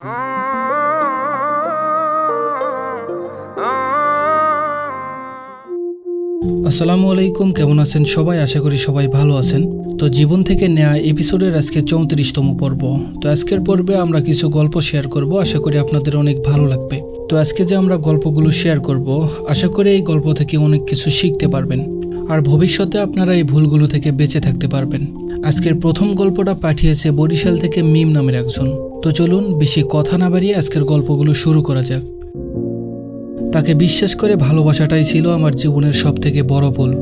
আসসালামু আলাইকুম, কেমন আছেন সবাই? আশা করি সবাই ভালো আছেন। তো জীবন থেকে নেওয়া এপিসোডের আজকে চৌত্রিশতম পর্ব। তো আজকের পর্বে আমরা কিছু গল্প শেয়ার করব, আশা করি আপনাদের অনেক ভালো লাগবে। তো আজকে যে আমরা গল্পগুলো শেয়ার করব, আশা করি এই গল্প থেকে অনেক কিছু শিখতে পারবেন। আর ভবিষ্যতে আপনারা এই ভুলগুলো থেকে বেঁচে থাকতে পারবেন। আজকের প্রথম গল্পটা পাঠিয়েছে বরিশাল থেকে মিম নামের একজন। তো চলুন বেশি কথা না বাড়িয়ে আজকের গল্পগুলো শুরু করা যাক। তাকে বিশ্বাস করে ভালোবাসাটাই ছিল আমার জীবনের সব থেকে বড় ভুল।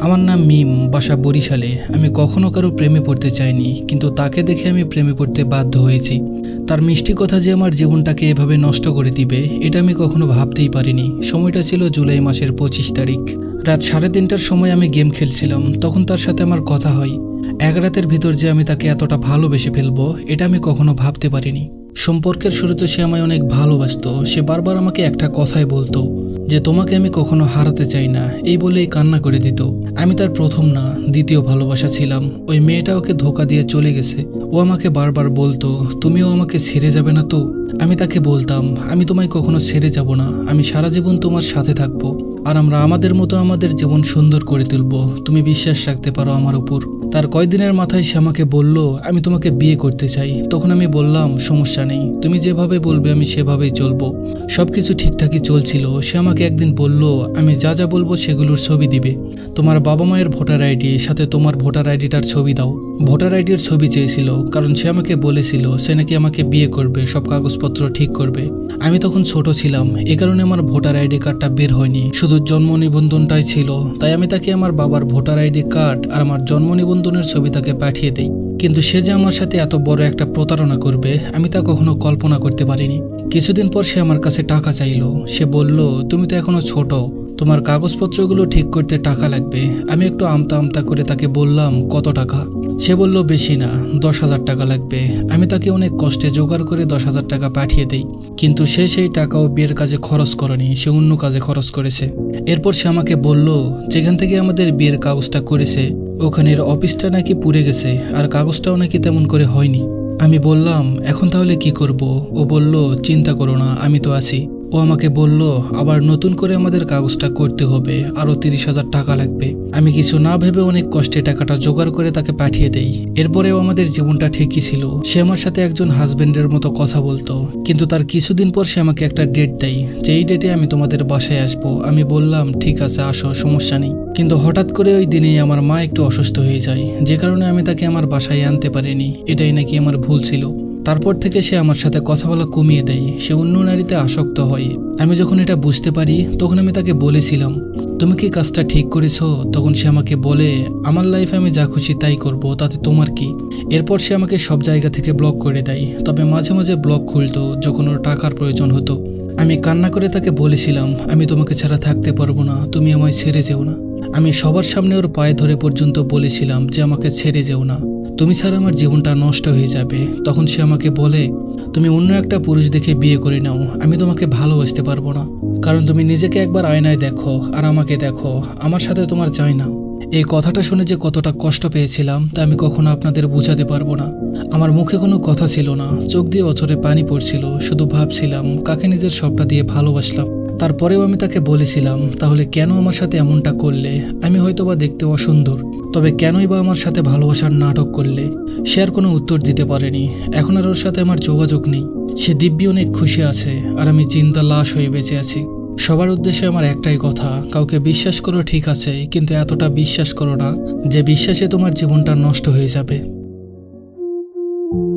আমার নাম মিম, বাসা বরিশালে। আমি কখনো কারও প্রেমে পড়তে চাইনি, কিন্তু তাকে দেখে আমি প্রেমে পড়তে বাধ্য হয়েছি। তার মিষ্টি কথা যে আমার জীবনটাকে এভাবে নষ্ট করে দিবে, এটা আমি কখনো ভাবতেই পারিনি। সময়টা ছিল জুলাই মাসের পঁচিশ তারিখ। রাত সাড়ে তিনটার সময় আমি গেম খেলছিলাম, তখন তার সাথে আমার কথা হয়। এক রাতের ভিতর যে আমি তাকে এতটা ভালোবেসে ফেলব, এটা আমি কখনো ভাবতে পারিনি। সম্পর্কের শুরুতে সে আমায় অনেক ভালোবাসতো। সে বারবার আমাকে একটা কথাই বলতো যে, তোমাকে আমি কখনো হারাতে চাই না। এই বলেই কান্না করে দিত। আমি তার প্রথম না, দ্বিতীয় ভালোবাসা ছিলাম। ওই মেয়েটা ওকে ধোকা দিয়ে চলে গেছে। ও আমাকে বারবার বলতো, তুমিও আমাকে ছেড়ে যাবে না তো? আমি তাকে বলতাম, আমি তোমায় কখনো ছেড়ে যাব না। আমি সারা জীবন তোমার সাথে থাকব। আর আমরা আমাদের মতো আমাদের জীবন সুন্দর করে তুলব। তুমি বিশ্বাস রাখতে পারো আমার উপর। তার কয়দিনের মাথায় সে আমাকে বলল, আমি তোমাকে বিয়ে করতে চাই। তখন আমি বললাম, সমস্যা নেই। তুমি যেভাবে বলবে, আমি সেভাবেই চলবো। সবকিছু ঠিকঠাকই চলছিল। সে আমাকে একদিন বলল, আমি যা যা বলব, সেগুলোর ছবি দিবে। তোমার বাবা মায়ের ভোটার আইডি, সাথে তোমার ভোটার আইডিটার ছবি দাও। ভোটার আইডির ছবি চেয়েছিল, কারণ সে আমাকে বলেছিল, সে নাকি আমাকে বিয়ে করবে, সব কাগজপত্র ঠিক করবে। আমি তখন ছোট ছিলাম। এ কারণে আমার ভোটার আইডি কার্ডটা বের হয়নি। শুধু জন্ম নিবন্ধনটাই ছিল। তাই আমি তাকে আমার বাবার ভোটার আইডি কার্ড আর আমার জন্ম নিবন্ধনের ছবি তাকে পাঠিয়ে দেই। কিন্তু সে যে আমার সাথে এত বড় একটা প্রতারণা করবে, আমি তা কখনো কল্পনা করতে পারিনি। কিছুদিন পর সে আমার কাছে টাকা চাইলো। সে বলল, তুমি তো এখনও ছোট। তোমার কাগজপত্রগুলো ঠিক করতে টাকা লাগবে। আমি একটু আমতা আমতা করে তাকে বললাম, কত টাকা? সে বলল, বেশি না, দশ হাজার টাকা লাগবে। আমি তাকে অনেক কষ্টে জোগাড় করে দশ হাজার টাকা পাঠিয়ে দেই। কিন্তু সে সেই টাকাও বিয়ের কাজে খরচ করেনি, সে অন্য কাজে খরচ করেছে। এরপর সে আমাকে বলল, যেখান থেকে আমাদের বিয়ের কাগজটা করেছে ওখানের অফিসটা নাকি পুড়ে গেছে, আর কাগজটাও নাকি তেমন করে হয়নি। আমি বললাম, এখন তাহলে কি করব? ও বলল, চিন্তা করো না, আমি তো আছি। ও আমাকে বলল, আবার নতুন করে আমাদের কাগজটা করতে হবে আরও তিরিশ হাজার টাকা লাগবে। আমি কিছু না ভেবে অনেক কষ্টে টাকাটা জোগাড় করে তাকে পাঠিয়ে দেই। এরপরেও আমাদের জীবনটা ঠিকই ছিল। সে আমার সাথে একজন হাজবেন্ডের মতো কথা বলতো। কিন্তু তার কিছুদিন পর সে আমাকে একটা ডেট দেয়। যেই ডেটে আমি তোমাদের বাসায় আসব, আমি বললাম, ঠিক আছে, আসো, সমস্যা নেই। কিন্তু হঠাৎ করে ওই দিনেই আমার মা একটু অসুস্থ হয়ে যায়। যে কারণে আমি তাকে আমার বাসায় আনতে পারিনি। এটাই নাকি আমার ভুল ছিল। তারপর থেকে সে আমার সাথে কথা বলা কমিয়ে দেয়। সে অন্য নারীতে আসক্ত হয়। আমি যখন এটা বুঝতে পারি, তখন আমি তাকে বলেছিলাম, তুমি কি কাজটা ঠিক করেছ? তখন সে আমাকে বলে, আমার লাইফে আমি যা খুশি তাই করব, তাতে তোমার কি? এরপর সে আমাকে সব জায়গা থেকে ব্লক করে দেয়। তবে মাঝে মাঝে ব্লক খুলতো যখন ওর টাকার প্রয়োজন হতো। আমি কান্না করে তাকে বলেছিলাম, আমি তোমাকে ছাড়া থাকতে পারব না, তুমি আমায় ছেড়ে যেও না। আমি সবার সামনে ওর পায়ে ধরে পর্যন্ত বলেছিলাম যে, আমাকে ছেড়ে যেও না। তুমি ছাড়া আমার জীবনটা নষ্ট হয়ে যাবে। তখন সে আমাকে বলে, তুমি অন্য একটা পুরুষ দেখে বিয়ে করে নাও। আমি তোমাকে ভালোবাসতে পারব না। কারণ তুমি নিজেকে একবার আয়নায় দেখো আর আমাকে দেখো। আমার সাথে তোমার চাই না। এই কথাটা শুনে যে কতটা কষ্ট পেয়েছিলাম, তা আমি কখনো আপনাদের বোঝাতে পারব না। আমার মুখে কোনো কথা ছিল না। চোখ দিয়ে অচরে পানি পড়ছিল। শুধু ভাবছিলাম, কাকে নিজের সবটা দিয়ে ভালোবাসলাম? তারপরেও আমি তাকে বলেছিলাম, তাহলে কেন আমার সাথে এমনটা করলে? আমি হয়তোবা দেখতে অসুন্দর। তবে কেনই বা আমার সাথে ভালোবাসার নাটক করলে? সে আর কোনো উত্তর দিতে পারেনি। এখন আর ওর সাথে আমার যোগাযোগ নেই। সে দিব্যি অনেক খুশি আছে, আর আমি চিন্তা লাশ হয়ে বেঁচে আছি। সবার উদ্দেশ্যে আমার একটাই কথা, কাউকে বিশ্বাস করো ঠিক আছে, কিন্তু এতটা বিশ্বাস করো না, যে বিশ্বাসে তোমার জীবনটা নষ্ট হয়ে যাবে।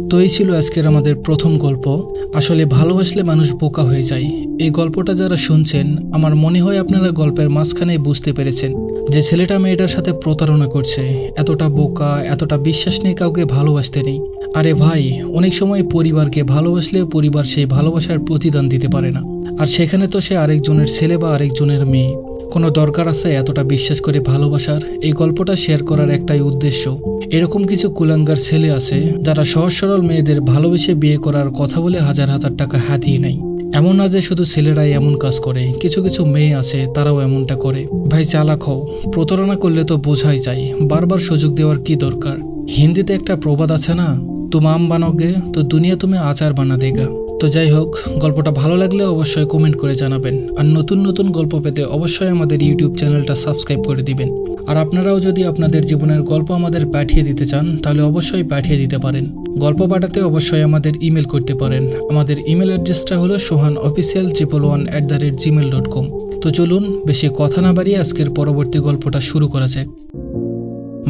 তো এই ছিল আজকের আমাদের প্রথম গল্প। আসলে ভালোবাসলে মানুষ বোকা হয়ে যায়। এই গল্পটা যারা শুনছেন, আমার মনে হয় আপনারা গল্পের মাঝখানে বুঝতে পেরেছেন যে ছেলেটা মেয়েটার সাথে প্রতারণা করছে। এতটা বোকা, এতটা বিশ্বাস নিয়ে কাউকে ভালোবাসতে নেই। আরে ভাই, অনেক সময় পরিবারকে ভালোবাসলেও পরিবার সেই ভালোবাসার প্রতিদান দিতে পারে না। আর সেখানে তো সে আরেকজনের ছেলে বা আরেকজনের মেয়ে। কোনো দরকার আছে এতটা বিশ্বাস করে ভালোবাসার? এই গল্পটা শেয়ার করার একটাই উদ্দেশ্য। এরকম কিছু কুলাঙ্গার ছেলে আছে, যারা সহজ সরল মেয়েদের ভালোবেসে বিয়ে করার কথা বলে হাজার হাজার টাকা হাতিয়ে নেয়। এমন না যে শুধু ছেলেরাই এমন কাজ করে, কিছু কিছু মেয়ে আছে, তারাও এমনটা করে। ভাই, চালাক হও। প্রতারণা করলে তো বোঝাই যায়, বারবার সুযোগ দেওয়ার কি দরকার? হিন্দিতে একটা প্রবাদ আছে না, তুম আম বানোগে তো দুনিয়া তুমি আচার বানা দেগা তো যাই হোক, গল্পটা ভালো লাগলে অবশ্যই কমেন্ট করে জানাবেন। আর নতুন নতুন গল্প পেতে অবশ্যই আমাদের ইউটিউব চ্যানেলটা সাবস্ক্রাইব করে দিবেন। আর আপনারাও যদি আপনাদের জীবনের গল্প আমাদের পাঠিয়ে দিতে চান, তাহলে অবশ্যই পাঠিয়ে দিতে পারেন। গল্প পাঠাতে অবশ্যই আমাদের ইমেল করতে পারেন। আমাদের ইমেল অ্যাড্রেসটা হলো Sohan official triple one at the rate gmail dot com তো চলুন, বেশি কথা না বাড়িয়ে আজকের পরবর্তী গল্পটা শুরু করা যাক।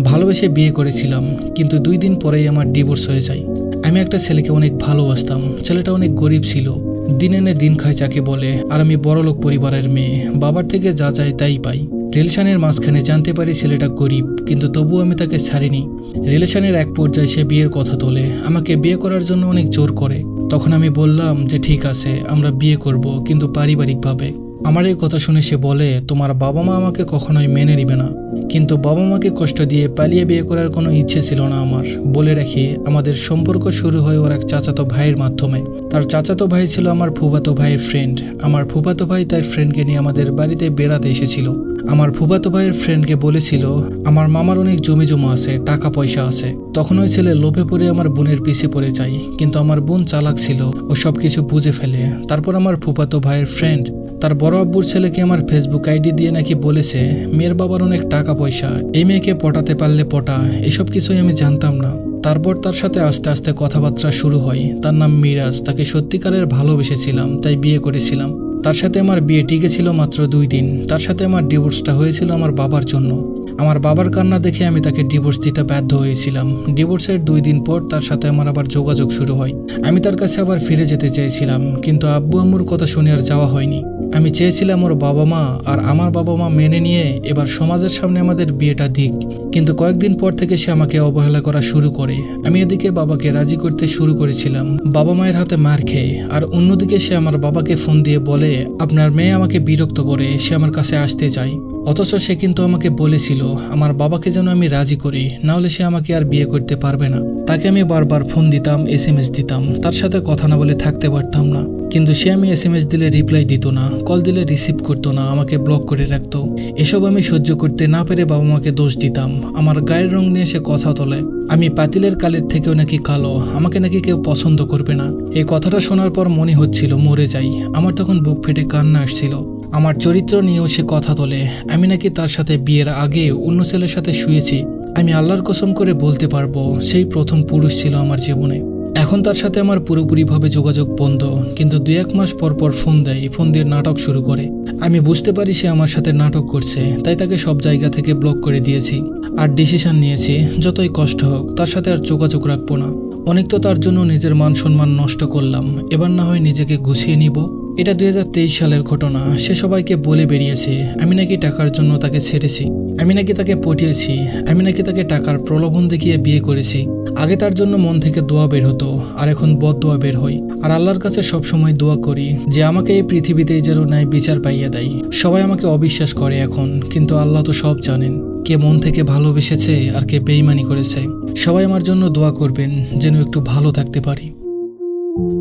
ভালোবেসে বিয়ে করেছিলাম, কিন্তু দুই দিন পরেই আমার ডিভোর্স হয়ে যায়। আমি একটা ছেলেকে অনেক ভালোবাসতাম। ছেলেটা অনেক গরিব ছিল। দিন এনে দিন খায় যাকে বলে, আর আমি বড়লোক পরিবারের মেয়ে। বাবার থেকে যা চাই তাই পাই। রিলেশনের মাঝখানে জানতে পারি ছেলেটা গরিব, কিন্তু তবুও আমি তাকে ছাড়িনি। রিলেশনের এক পর্যায়ে সে বিয়ের কথা তোলে। আমাকে বিয়ে করার জন্য অনেক জোর করে। তখন আমি বললাম যে, ঠিক আছে, আমরা বিয়ে করব, কিন্তু পারিবারিকভাবে। আমার এই কথা শুনে সে বলে, তোমার বাবা মা আমাকে কখনোই মেনে নিবে না। কিন্তু বাবা মাকে কষ্ট দিয়ে পালিয়ে বিয়ে করার কোনো ইচ্ছে ছিল না আমার। বলে রাখি, আমাদের সম্পর্ক শুরু হয় ওর এক চাচাতো ভাইয়ের মাধ্যমে। তার চাচাতো ভাই ছিল আমার ফুফাতো ভাইয়ের ফ্রেন্ড আমার ফুফাতো ভাই তার ফ্রেন্ডকে নিয়ে আমাদের বাড়িতে বেড়াতে এসেছিল। আমার ফুফাতো ভাইয়ের ফ্রেন্ডকে বলেছিল, আমার মামার অনেক জমি জমা আছে, টাকা পয়সা আছে। তখন ওই ছেলে লোভে পড়ে আমার বোনের পিছে পড়ে যায়। কিন্তু আমার বোন চালাক ছিল, ও সব কিছু বুঝে ফেলে। তারপর আমার ফুফাতো ভাইয়ের ফ্রেন্ড তার বড় আব্বুর ছেলেকে আমার ফেসবুক আইডি দিয়ে নাকি বলেছে, মেয়ের বাবার অনেক টাকা পয়সা, এই মেয়েকে পটাতে পারলে পটা, এসব কিছুই আমি জানতাম না। তারপর তার সাথে আস্তে আস্তে কথাবার্তা শুরু হয়। তার নাম মিরাজ, তাকে সত্যিকারের ভালোবেসেছিলাম, তাই বিয়ে করেছিলাম। তার সাথে আমার বিয়ে টিকেছিল মাত্র দুই দিন। তার সাথে আমার ডিভোর্সটা হয়েছিল আমার বাবার জন্য। আমার বাবার কান্না দেখে আমি তাকে ডিভোর্স দিতে বাধ্য হয়েছিলাম। ডিভোর্সের দুই দিন পর তার সাথে আমার আবার যোগাযোগ শুরু হয়। আমি তার কাছে আবার ফিরে যেতে চেয়েছিলাম, কিন্তু আব্বু আম্মুর কথা শুনে আর যাওয়া হয়নি। আমি চেয়েছিলাম ওর বাবা মা আর আমার বাবা মা মেনে নিয়ে এবার সমাজের সামনে আমাদের বিয়েটা দিক। কিন্তু কয়েকদিন পর থেকে সে আমাকে অবহেলা করা শুরু করে। আমি এদিকে বাবাকে রাজি করতে শুরু করেছিলাম। বাবা মায়ের হাতে মার খেয়ে আর অন্যদিকে সে আমার বাবাকে ফোন দিয়ে বলে, আপনার মেয়ে আমাকে বিরক্ত করে, সে আমার কাছে আসতে চায়। অথচ সে কিন্তু আমাকে বলেছিল, আমার বাবাকে যেন আমি রাজি করি, না হলে সে আমাকে আর বিয়ে করতে পারবে না। তাকে আমি বারবার ফোন দিতাম, এস দিতাম। তার সাথে কথা না বলে থাকতে পারতাম না। কিন্তু সে আমি এস এম এস দিলে রিপ্লাই দিত না কল দিলে রিসিভ করতো না, আমাকে ব্লক করে রাখতো। এসব আমি সহ্য করতে না পেরে বাবা মাকে দোষ দিতাম। আমার গায়ের রং নিয়ে সে কথা তোলে। আমি পাতিলের কালের থেকেও নাকি কালো, আমাকে নাকি কেউ পছন্দ করবে না। এই কথাটা শোনার পর মনে হচ্ছিল মরে যাই। আমার তখন বুক ফেটে কান্না আসছিল। আমার চরিত্র নিয়েও সে কথা তোলে। আমি নাকি তার সাথে বিয়ের আগে অন্য ছেলের সাথে শুয়েছি। আমি আল্লাহর কসম করে বলতে পারব, সেই প্রথম পুরুষ ছিল আমার জীবনে। এখন তার সাথে আমার পুরোপুরিভাবে যোগাযোগ বন্ধ, কিন্তু দু এক মাস পর পর ফোন দেয়, ফোন দিয়ে নাটক শুরু করে। আমি বুঝতে পারি সে আমার সাথে নাটক করছে, তাই তাকে সব জায়গা থেকে ব্লক করে দিয়েছি। আর ডিসিশন নিয়েছি, যতই কষ্ট হোক, তার সাথে আর যোগাযোগ রাখব না। অনেক তো তার জন্য নিজের মান সম্মান নষ্ট করলাম, এবার না হয় নিজেকে গুছিয়ে নিব। এটা দুই হাজার তেইশ সালের ঘটনা। সে সবাইকে বলে বেরিয়েছে, আমি নাকি টাকার জন্য তাকে ছেড়েছি। আমি নাকি তাকে পটিয়েছি। আমি নাকি তাকে টাকার প্রলোভন দেখিয়ে বিয়ে করেছি। আগে তার জন্য মন থেকে দোয়া বের হতো, আর এখন বদ দোয়া বের হই। আর আল্লাহর কাছে সবসময় দোয়া করি যে আমাকে এই পৃথিবীতেই যেন ন্যায় বিচার পাইয়ে দেয়। সবাই আমাকে অবিশ্বাস করে এখন, কিন্তু আল্লাহ তো সব জানেন। কে মন থেকে ভালোবেসেছে আর কে বেইমানি করেছে। সবাই আমার জন্য দোয়া করবেন, যেন একটু ভালো থাকতে পারি।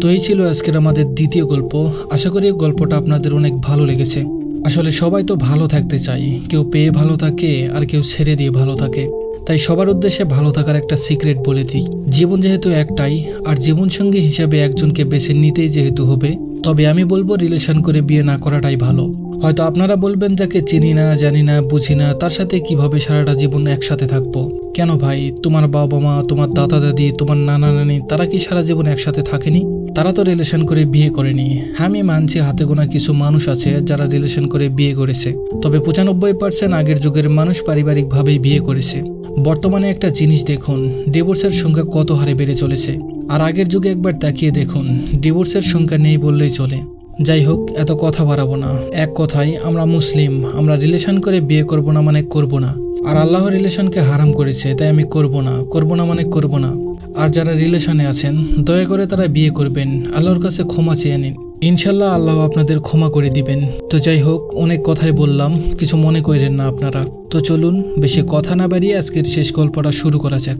তো এই ছিল আজকের আমাদের দ্বিতীয় গল্প। আশা করি গল্পটা আপনাদের অনেক ভালো লেগেছে। আসলে সবাই তো ভালো থাকতে চায়। কেউ পেয়ে ভালো থাকে আর কেউ ছেড়ে দিয়ে ভালো থাকে। তাই সবার উদ্দেশ্যে ভালো থাকার একটা সিক্রেট বলে দিই। জীবন যেহেতু একটাই, আর জীবনসঙ্গী হিসাবে একজনকে বেছে নিতেই যেহেতু হবে, তবে আমি বলব রিলেশন করে বিয়ে না করাটাই ভালো। হয়তো আপনারা বলবেন, যাকে চিনি না, জানি না, বুঝি না, তার সাথে কীভাবে সারাটা জীবন একসাথে থাকব? কেন ভাই? তোমার বাবা মা তোমার দাদা দাদি তোমার নানা নানি তারা কি সারা জীবন একসাথে থাকেনি? তারা তো রিলেশন করে বিয়ে করেনি। আমি মানছি হাতে গোনা কিছু মানুষ আছে যারা রিলেশন করে বিয়ে করেছে। তবে পঁচানব্বই পার্সেন্ট আগের যুগের মানুষ পারিবারিকভাবেই বিয়ে করেছে। বর্তমানে একটা জিনিস দেখুন ডিভোর্সের সংখ্যা কত হারে বেড়ে চলেছে? আর আগের যুগে একবার তাকিয়ে দেখুন ডিভোর্সের সংখ্যা নেই বললেই চলে। যাই হোক, এত কথা বাড়াবো না। এক কথায়, আমরা মুসলিম, আমরা রিলেশন করে বিয়ে করব না মানে করব না। আর আল্লাহ রিলেশনকে হারাম করেছে, তাই আমি করব না। করব না মানে করব না। আর যারা রিলেশনে আছেন, দয়া করে তারা বিয়ে করবেন। আল্লাহর কাছে ক্ষমা চেয়ে নিন। ইনশাল্লাহ আল্লাহ আপনাদের ক্ষমা করে দিবেন। তো যাই হোক, অনেক কথাই বললাম, কিছু মনে করেন না আপনারা। তো চলুন, বেশি কথা না বাড়িয়ে আজকের শেষ গল্পটা শুরু করা যাক।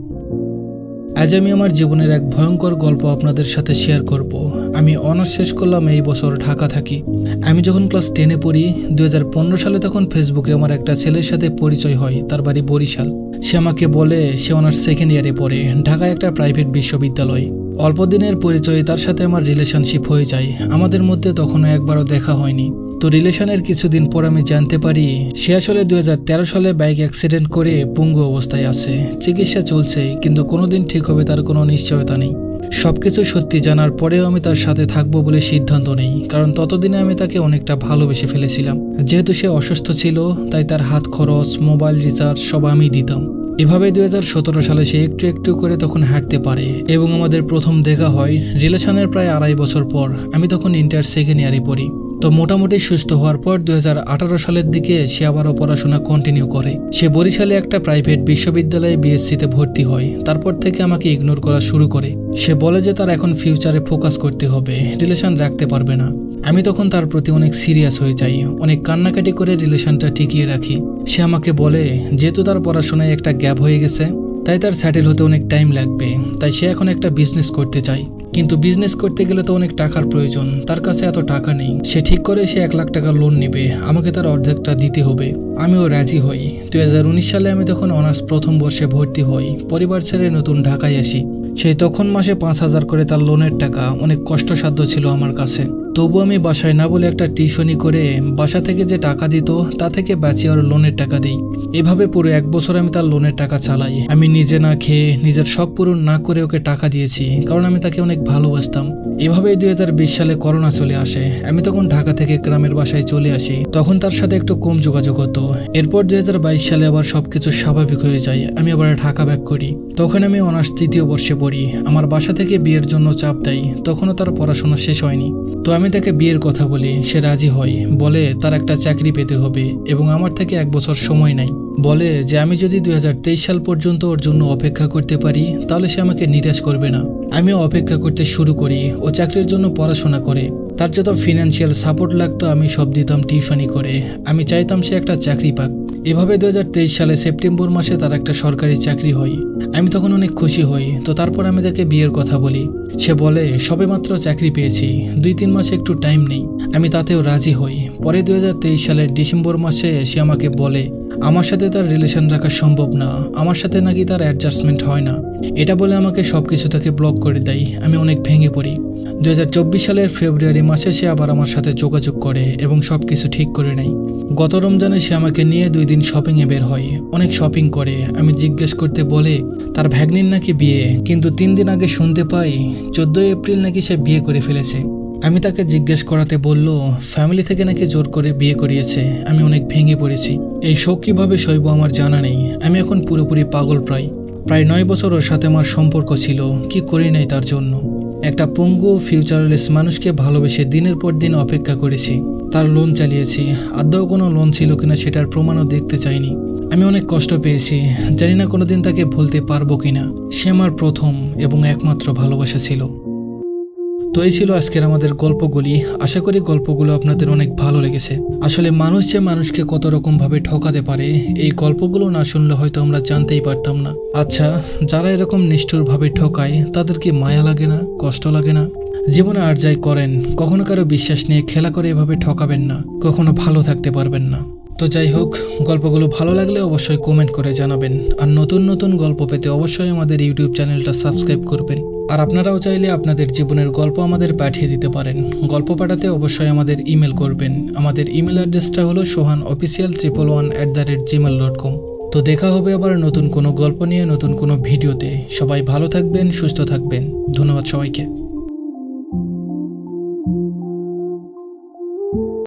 আজ আমি আমার জীবনের এক ভয়ঙ্কর গল্প আপনাদের সাথে শেয়ার করব। আমি অনার্স শেষ করলাম, এই বছর ঢাকা থাকি। আমি যখন ক্লাস টেনে পড়ি, দুই হাজার পনেরো সালে তখন ফেসবুকে আমার একটা ছেলের সাথে পরিচয় হয়, তার বাড়ি বরিশাল। সে আমাকে বলে সে ওনার সেকেন্ড ইয়ারে পড়ে, ঢাকায় একটা প্রাইভেট বিশ্ববিদ্যালয়। অল্প দিনের পরিচয়ে তার সাথে আমার রিলেশনশিপ হয়ে যায়। আমাদের মধ্যে তখনও একবারও দেখা হয়নি। তো রিলেশনের কিছুদিন পর আমি জানতে পারি, সে আসলে দুই হাজার তেরো সালে বাইক অ্যাক্সিডেন্ট করে পঙ্গু অবস্থায় আছে। চিকিৎসা চলছে, কিন্তু কোনোদিন ঠিক হবে তার কোনো নিশ্চয়তা নেই। সবকিছু সত্যি জানার পরেও আমি তার সাথে থাকব বলে সিদ্ধান্ত নেই, কারণ ততদিনে আমি তাকে অনেকটা ভালোবেসে ফেলেছিলাম। যেহেতু সে অসুস্থ ছিল, তাই তার হাত খরচ, মোবাইল রিচার্জ সব আমি দিতাম। এভাবে দু হাজার সতেরো সালে সে একটু একটু করে তখন হাঁটতে পারে এবং আমাদের প্রথম দেখা হয়, রিলেশনের প্রায় আড়াই বছর পর। আমি তখন ইন্টার সেকেন্ড ইয়ারে পড়ি। তো মোটামুটি সুস্থ হওয়ার পর দু হাজার আঠারো সালের দিকে সে আবারও পড়াশোনা কন্টিনিউ করে। সে বরিশালে একটা প্রাইভেট বিশ্ববিদ্যালয়ে বিএসসিতে ভর্তি হয়। তারপর থেকে আমাকে ইগনোর করা শুরু করে। সে বলে যে তার এখন ফিউচারে ফোকাস করতে হবে রিলেশন রাখতে পারবে না। আমি তখন তার প্রতি অনেক সিরিয়াস হয়ে যাই, অনেক কান্নাকাটি করে রিলেশনটা টিকিয়ে রাখি। সে আমাকে বলে, যেহেতু তার পড়াশোনায় একটা গ্যাপ হয়ে গেছে তাই তার স্যাটেল হতে অনেক টাইম লাগবে। তাই সে এখন একটা বিজনেস করতে চায়। কিন্তু বিজনেস করতে গেলে তো অনেক টাকার প্রয়োজন। তার কাছে এত টাকা নেই। সে ঠিক করে সে এক লাখ টাকা লোন নেবে। আমাকে তার অর্ধেকটা দিতে হবে। আমিও রাজি হই। দু হাজার উনিশ সালে আমি তখন অনার্স প্রথম বর্ষে ভর্তি হই। পরিবার ছেড়ে নতুন ঢাকায় আসি। সেই তখন মাসে পাঁচ হাজার করে তার লোনের টাকা। অনেক কষ্টসাধ্য ছিল আমার কাছে। তবু আমি বাসায় না বলে একটা টিউশনি করে বাসা থেকে যে টাকা দিত, তা থেকে বাঁচিয়ে ওর লোনের টাকা দিই। এভাবে পুরো এক বছর আমি তার লোনের টাকা চালাই। আমি নিজে না খেয়ে, নিজের শখ পূরণ না করে ওকে টাকা দিয়েছি, কারণ আমি তাকে অনেক ভালোবাসতাম। এভাবেই দুই সালে করোনা চলে আসে। আমি তখন ঢাকা থেকে গ্রামের বাসায় চলে আসি। তখন তার সাথে একটু কম যোগাযোগ হতো। এরপর দুই হাজার বাইশ সালে আবার সবকিছু স্বাভাবিক হয়ে যায়। আমি আবার ঢাকা ব্যাক করি। তখন আমি অনার্স তৃতীয় বর্ষে পড়ি। আমার বাসা থেকে বিয়ের জন্য চাপ দেয়। তখনও তার পড়াশোনা শেষ হয়নি। তো আমি তাকে বিয়ের কথা বলি, সে রাজি হয়। বলে, তার একটা চাকরি পেতে হবে এবং আমার থেকে এক বছর সময় নাই। বলে যে, আমি যদি দু হাজার তেইশ সাল পর্যন্ত ওর জন্য অপেক্ষা করতে পারি, তাহলে সে আমাকে নিরাশ করবে না। আমিও অপেক্ষা করতে শুরু করি। ও চাকরির জন্য পড়াশোনা করে। তার যত ফিনান্সিয়াল সাপোর্ট লাগতো, আমি সব দিতাম টিউশনি করে। আমি চাইতাম সে একটা চাকরি পাক। এভাবে দু হাজার তেইশ সালে সেপ্টেম্বর মাসে তার একটা সরকারি চাকরি হয়। আমি তখন অনেক খুশি হই, তো তারপর আমি তাকে বিয়ের কথা বলি। সে বলে সবে মাত্র চাকরি পেয়েছি দুই তিন মাসে একটু টাইম নেই। আমি তাতেও রাজি হই। পরে দুই হাজার তেইশ সালের ডিসেম্বর মাসে সে আমাকে বলে, আমার সাথে তার রিলেশন রাখা সম্ভব না। আমার সাথে নাকি তার অ্যাডজাস্টমেন্ট হয় না। এটা বলে আমাকে সব কিছু তাকে ব্লক করে দেয়। আমি অনেক ভেঙে পড়ি। দুই হাজার চব্বিশ সালের ফেব্রুয়ারি মাসে সে আবার আমার সাথে যোগাযোগ করে এবং সব কিছু ঠিক করে নেয়। গত রমজানে সে আমাকে নিয়ে দুই দিন শপিংয়ে বের হয়। অনেক শপিং করে। আমি জিজ্ঞেস করতে বলে, তার ভ্যাগনির নাকি বিয়ে? কিন্তু তিন দিন আগে শুনতে পাই, চোদ্দোই এপ্রিল নাকি সে বিয়ে করে ফেলেছে। আমি তাকে জিজ্ঞেস করাতে বলল, ফ্যামিলি থেকে নাকি জোর করে বিয়ে করিয়েছে। আমি অনেক ভেঙে পড়েছি। এই শোক কীভাবে সইব আমার জানা নেই। আমি এখন পুরোপুরি পাগল প্রায়। প্রায় নয় বছর ওর সাথে আমার সম্পর্ক ছিল। কি করি নাই তার জন্য? একটা পঙ্গু ফিউচারলেস মানুষকে ভালোবেসে দিনের পর দিন অপেক্ষা করেছি। তার লোন চালিয়েছি। আদৌ কোনো লোন ছিল কিনা সেটার প্রমাণও দেখতে চাইনি। আমি অনেক কষ্ট পেয়েছি। জানি না কোনোদিন তাকে ভুলতে পারব কিনা। সে আমার প্রথম এবং একমাত্র ভালোবাসা ছিল। তো এই ছিল আজকের আমাদের গল্পগুলি। আশা করি গল্পগুলো আপনাদের অনেক ভালো লেগেছে। আসলে মানুষ যে মানুষকে কত রকম ভাবে ঠকাতে পারে, এই গল্পগুলো না শুনলে হয়তো আমরা জানতেই পারতাম না। আচ্ছা যারা এরকম নিষ্ঠুর ভাবে ঠকায়, তাদের কি মায়া লাগে না, কষ্ট লাগে না? জীবনে আর যাই করেন, কখনো কারও বিশ্বাস নিয়ে খেলা করে এভাবে ঠকাবেন না, কখনো ভালো থাকতে পারবেন না। তো যাই হোক, গল্পগুলো ভালো লাগলে অবশ্যই কমেন্ট করে জানাবেন। আর নতুন নতুন গল্প পেতে অবশ্যই আমাদের ইউটিউব চ্যানেলটা সাবস্ক্রাইব করবেন। আর আপনারাও চাইলে আপনাদের জীবনের গল্প আমাদের পাঠিয়ে দিতে পারেন। গল্প পাঠাতে অবশ্যই আমাদের ইমেল করবেন। আমাদের ইমেল অ্যাড্রেসটা হলো Sohan official triple one at the rate gmail dot com তো দেখা হবে আবার নতুন কোনো গল্প নিয়ে, নতুন কোনো ভিডিওতে। সবাই ভালো থাকবেন, সুস্থ থাকবেন। ধন্যবাদ সবাইকে।